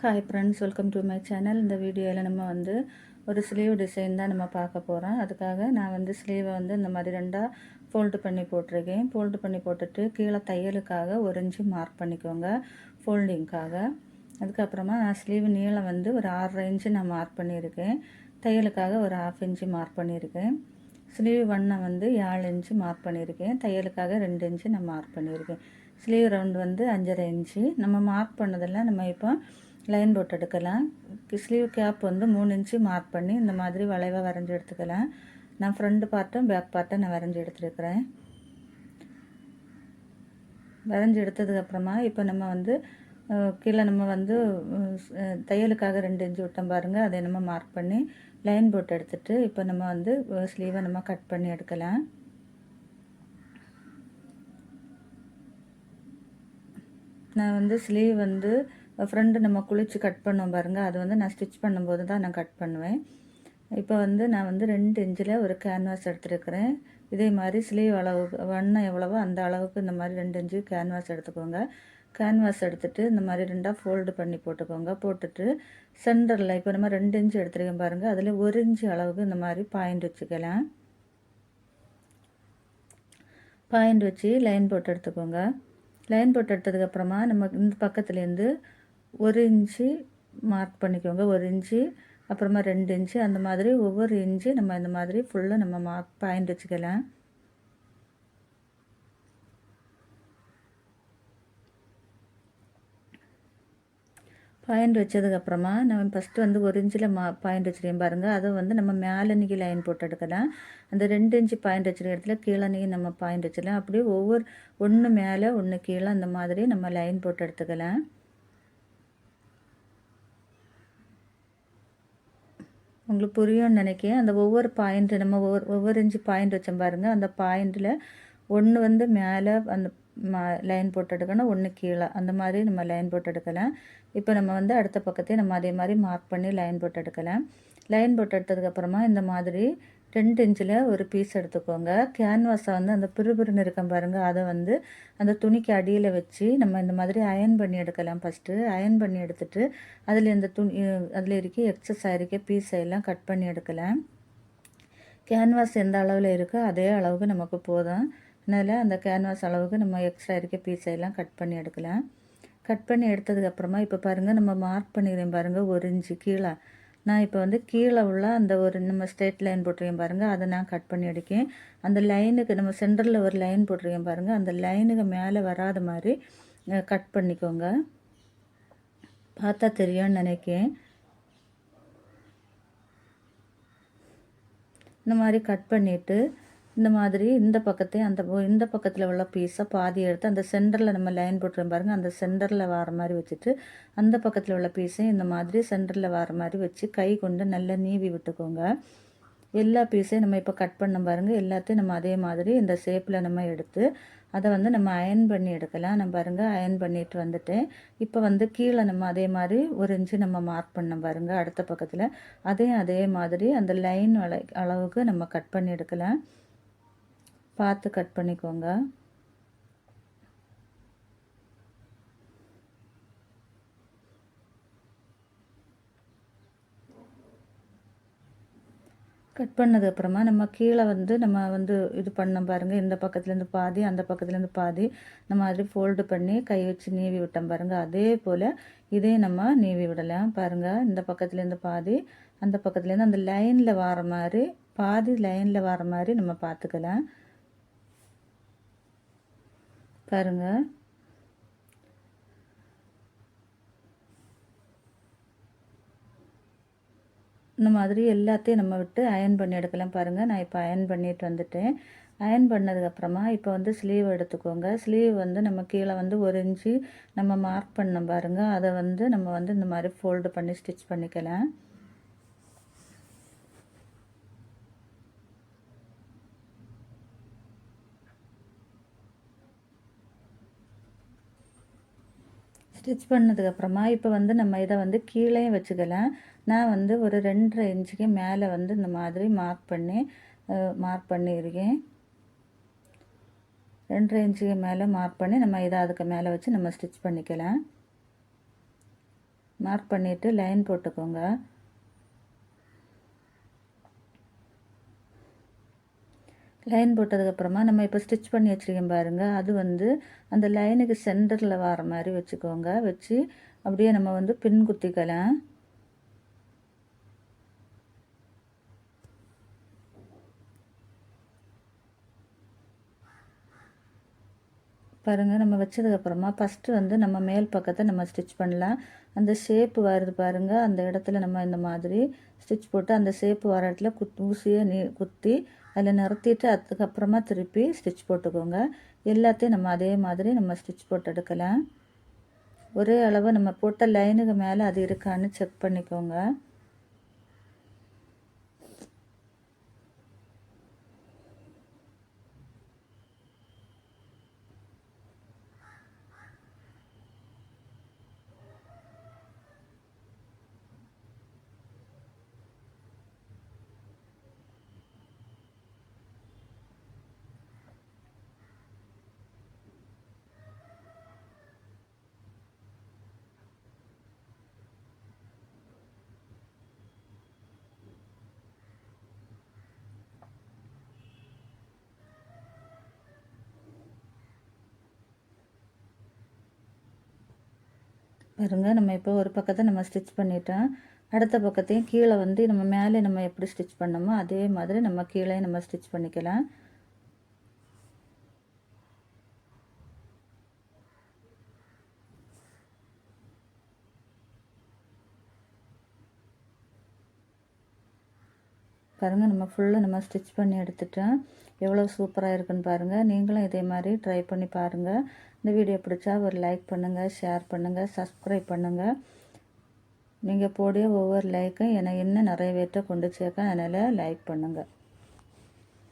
Hi friends welcome to my channel இந்த வீடியோவில் நம்ம வந்து ஒரு ஸ்லீவ் டிசைன் தான் நம்ம பார்க்க போகிறோம் அதுக்காக நான் வந்து ஸ்லீவை வந்து இந்த மாதிரி ரெண்டாக ஃபோல்டு பண்ணி போட்டிருக்கேன். ஃபோல்டு பண்ணி போட்டுட்டு கீழே தையலுக்காக ஒரு இன்ச்சு மார்க் பண்ணிக்கோங்க ஃபோல்டிங்க்காக அதுக்கப்புறமா நான் ஸ்லீவ் நீளம் வந்து ஒரு ஆறரை இன்ச்சு நான் மார்க் பண்ணியிருக்கேன். தையலுக்காக ஒரு ஆஃப் இன்ச்சு மார்க் பண்ணியிருக்கேன். ஸ்லீவ் வண்ணம் வந்து ஏழு இன்ச்சு மார்க் பண்ணியிருக்கேன். தையலுக்காக ரெண்டு இன்ச்சு நான் மார்க் பண்ணியிருக்கேன். ஸ்லீவ் ரவுண்ட் வந்து அஞ்சரை இன்ச்சு. நம்ம மார்க் பண்ணதெல்லாம் நம்ம இப்போ லைன் போட்டு எடுக்கலாம். ஸ்லீவ் கேப் வந்து மூணு இன்ச்சு மார்க் பண்ணி இந்த மாதிரி வளைவாக வரைஞ்சி எடுத்துக்கலாம். நான் ஃப்ரண்ட் பார்ட்டும் பேக் பார்ட்டும் நான் வரைஞ்சி எடுத்துருக்கிறேன். வரைஞ்சி எடுத்ததுக்கப்புறமா இப்போ நம்ம வந்து கீழே நம்ம வந்து தையலுக்காக ரெண்டு இன்ச்சு விட்டோம் பாருங்கள் அதை நம்ம மார்க் பண்ணி லைன் போட்டு எடுத்துகிட்டு இப்போ நம்ம வந்து ஸ்லீவை நம்ம கட் பண்ணி எடுக்கலாம். நான் வந்து ஸ்லீவ் வந்து ஃப்ரெண்டு நம்ம குளித்து கட் பண்ணோம் பாருங்கள் அது வந்து நான் ஸ்டிச் பண்ணும்போது தான் நான் கட் பண்ணுவேன். இப்போ வந்து நான் வந்து ரெண்டு இன்ச்சில் ஒரு கேன்வாஸ் எடுத்துருக்கிறேன். இதே மாதிரி ஸ்லீவ் அளவுக்கு வண்ணம் எவ்வளவோ அந்த அளவுக்கு இந்த மாதிரி ரெண்டு இன்ச்சு கேன்வாஸ் எடுத்துக்கோங்க. கேன்வாஸ் எடுத்துகிட்டு இந்த மாதிரி ரெண்டாக ஃபோல்டு பண்ணி போட்டுக்கோங்க. போட்டுட்டு சென்டரில் இப்போ நம்ம ரெண்டு இன்ச்சு எடுத்துருக்கேன் பாருங்கள் அதில் ஒரு இன்ச்சு அளவுக்கு இந்த மாதிரி பாயிண்ட் வச்சுக்கலாம். பாயிண்ட் வச்சு லைன் போட்டு எடுத்துக்கோங்க. லைன் போட்டு எடுத்ததுக்கப்புறமா நம்ம இந்த பக்கத்துலேருந்து ஒரு இன்ச்சு மார்க் பண்ணிக்கோங்க. ஒரு இன்ச்சு அப்புறமா ரெண்டு இன்ச்சு அந்த மாதிரி ஒவ்வொரு இன்ச்சு நம்ம இந்த மாதிரி ஃபுல்லாக நம்ம மார்க் பாயிண்ட் வச்சுக்கலாம். பாயிண்ட் வச்சதுக்கப்புறமா நம்ம ஃபஸ்ட்டு வந்து ஒரு இன்ச்சில் மா பாயிண்ட் வச்சுருக்கேன் பாருங்கள் அதை வந்து நம்ம மேலே நீக்கி லைன் போட்டு எடுக்கலாம். அந்த ரெண்டு இன்ச்சு பாயிண்ட் வச்சுருக்க இடத்துல கீழே நீ நம்ம பாயிண்ட் வச்சுக்கலாம் அப்படியே ஒவ்வொரு ஒன்று மேலே ஒன்று கீழே அந்த மாதிரி நம்ம லைன் போட்டு எடுத்துக்கலாம். உங்களுக்கு புரியும்னு நினைக்கிறேன். அந்த ஒவ்வொரு பாயிண்ட்டு நம்ம ஒவ்வொரு ஒவ்வொரு இன்ச்சு பாயிண்ட் வச்சோம் பாருங்கள் அந்த பாயிண்டில் ஒன்று வந்து மேலே அந்த லைன் போட்டு எடுக்கணும் ஒன்று கீழே. அந்த மாதிரி நம்ம லைன் போட்டு எடுக்கலாம் இப்போ நம்ம வந்து அடுத்த பக்கத்தையும் நம்ம அதே மாதிரி மார்க் பண்ணி லைன் போட்டு எடுக்கலாம் லைன் போட்டு எடுத்ததுக்கப்புறமா இந்த மாதிரி ரெண்டு இன்ச்சில் ஒரு பீஸ் எடுத்துக்கோங்க. கேன்வாஸை வந்து அந்த பிறுபிறுன்னு இருக்கும் பாருங்கள் அதை வந்து அந்த துணிக்கு அடியில் வச்சு நம்ம இந்த மாதிரி அயன் பண்ணி எடுக்கலாம் ஃபஸ்ட்டு அயன் பண்ணி எடுத்துட்டு அதில் இந்த துணி அதில் இருக்க எக்ஸஸ் ஆகிருக்க பீஸை எல்லாம் கட் பண்ணி எடுக்கலாம். கேன்வாஸ் எந்த அளவில் இருக்கோ அதே அளவுக்கு நமக்கு போதும். அதனால் அந்த கேன்வாஸ் அளவுக்கு நம்ம எக்ஸ்ட்ரா இருக்க பீஸை எல்லாம் கட் பண்ணி எடுக்கலாம். கட் பண்ணி எடுத்ததுக்கப்புறமா இப்போ பாருங்கள் நம்ம மார்க் பண்ணிக்கிறேன் பாருங்கள் ஒரு இன்ச்சு கீழே. நான் இப்போ வந்து கீழே உள்ள அந்த ஒரு நம்ம ஸ்ட்ரெயிட் லைன் போட்டிருக்கேன் பாருங்கள் அதை நான் கட் பண்ணி எடுக்கேன். அந்த லைனுக்கு நம்ம சென்டரில் ஒரு லைன் போட்டிருக்கேன் பாருங்கள் அந்த லைனுக்கு மேலே வராத மாதிரி கட் பண்ணிக்கோங்க. பார்த்தா தெரியும்னு நினைக்கேன். இந்த மாதிரி கட் பண்ணிவிட்டு இந்த மாதிரி இந்த பக்கத்தையும் அந்த இந்த பக்கத்தில் உள்ள பீஸை பாதி எடுத்து அந்த சென்டரில் நம்ம லைன் போட்டுருவோம் பாருங்கள் அந்த சென்டரில் வர மாதிரி வச்சுட்டு அந்த பக்கத்தில் உள்ள பீஸையும் இந்த மாதிரி சென்டரில் வர மாதிரி வச்சு கை கொண்டு நல்லா நீவி விட்டுக்கோங்க. எல்லா பீஸையும் நம்ம இப்போ கட் பண்ண பாருங்கள் எல்லாத்தையும் நம்ம அதே மாதிரி இந்த ஷேப்பில் நம்ம எடுத்து அதை வந்து நம்ம அயன் பண்ணி எடுக்கலாம். நம்ம பாருங்கள் அயன் பண்ணிட்டு வந்துட்டேன். இப்போ வந்து கீழே நம்ம அதே மாதிரி ஒரு இன்ச்சு நம்ம மார்க் பண்ண பாருங்கள் அடுத்த பக்கத்தில். அதையும் அதே மாதிரி அந்த லைன் அளவுக்கு நம்ம கட் பண்ணி எடுக்கலாம். பார்த்து கட் பண்ணிக்கோங்க. கட் பண்ணதுக்கப்புறமா நம்ம கீழே வந்து நம்ம வந்து இது பண்ண பாருங்கள் இந்த பக்கத்துலேருந்து பாதி அந்த பக்கத்துலேருந்து பாதி நம்ம மாதிரி ஃபோல்டு பண்ணி கை வச்சு நீவி விட்டோம் பாருங்கள் அதே போல் இதே நம்ம நீவி விடலாம் பாருங்கள் இந்த பக்கத்துலேருந்து பாதி அந்த பக்கத்துலேருந்து அந்த லைனில் வர மாதிரி பாதி லைனில் வர மாதிரி நம்ம பார்த்துக்கலாம். பாருங்கள் இந்த மாதிரி எல்லாத்தையும் நம்ம விட்டு அயன் பண்ணி எடுக்கலாம் பாருங்கள் நான் இப்போ அயன் பண்ணிட்டு வந்துட்டேன். அயன் பண்ணதுக்கப்புறமா இப்போ வந்து ஸ்லீவ் எடுத்துக்கோங்க. ஸ்லீவ் வந்து நம்ம கீழே வந்து ஒரு இன்ச்சு நம்ம மார்க் பண்ணோம் பாருங்கள் அதை வந்து நம்ம வந்து இந்த மாதிரி ஃபோல்டு பண்ணி ஸ்டிச் பண்ணிக்கலாம். ஸ்டிச் பண்ணதுக்கப்புறமா இப்போ வந்து நம்ம இதை வந்து கீழேயும் வச்சுக்கலாம். நான் வந்து ஒரு ரெண்டரை இன்ச்சுக்கு மேலே வந்து இந்த மாதிரி மார்க் பண்ணி மார்க் பண்ணியிருக்கேன். ரெண்டரை இன்ச்சுக்கு மேலே மார்க் பண்ணி நம்ம இதை அதுக்கு மேலே வச்சு நம்ம ஸ்டிச் பண்ணிக்கலாம். மார்க் பண்ணிவிட்டு லைன் போட்டுக்கோங்க. லைன் போட்டதுக்கப்புறமா நம்ம இப்போ ஸ்டிச் பண்ணி வச்சுருக்கோம் பாருங்கள் அது வந்து அந்த லைனுக்கு சென்டரில் வர மாதிரி வச்சுக்கோங்க. வச்சு அப்படியே நம்ம வந்து பின் குத்திக்கலாம். பாருங்கள் நம்ம வச்சதுக்கப்புறமா ஃபஸ்ட்டு வந்து நம்ம மேல் பக்கத்தை நம்ம ஸ்டிச் பண்ணலாம். அந்த ஷேப்பு வருது பாருங்கள் அந்த இடத்துல நம்ம இந்த மாதிரி ஸ்டிச் போட்டு அந்த ஷேப்பு வர இடத்துல குத் ஊசியை நீ குத்தி அதில் நிறுத்திட்டு அதுக்கப்புறமா திருப்பி ஸ்டிச் போட்டுக்கோங்க. எல்லாத்தையும் நம்ம அதே மாதிரி நம்ம ஸ்டிச் போட்டு எடுக்கலாம். ஒரே அளவு நம்ம போட்ட லைனுக்கு மேலே அது இருக்கான்னு செக் பண்ணிக்கோங்க. பாருங்கள் நம்ம இப்போ ஒரு பக்கத்தை நம்ம ஸ்டிச் பண்ணிட்டோம். அடுத்த பக்கத்தையும் கீழே வந்து நம்ம மேலே நம்ம எப்படி ஸ்டிச் பண்ணோமோ அதே மாதிரி நம்ம கீழே நம்ம ஸ்டிச் பண்ணிக்கலாம். பாருங்கள் நம்ம ஃபுல்லாக நம்ம ஸ்டிச் பண்ணி எடுத்துட்டோம் எவ்வளோ சூப்பராக இருக்குன்னு பாருங்கள் நீங்களும் இதே மாதிரி ட்ரை பண்ணி பாருங்கள் இந்த வீடியோ பிடிச்சா ஒரு லைக் பண்ணுங்கள் ஷேர் பண்ணுங்கள் சப்ஸ்கிரைப் பண்ணுங்கள் நீங்கள் போடிய ஒவ்வொரு லைக்கும் என்னை இன்னும் நிறைய பேர்ட்ட கொண்டு சேர்க்க அதனால் லைக் பண்ணுங்கள்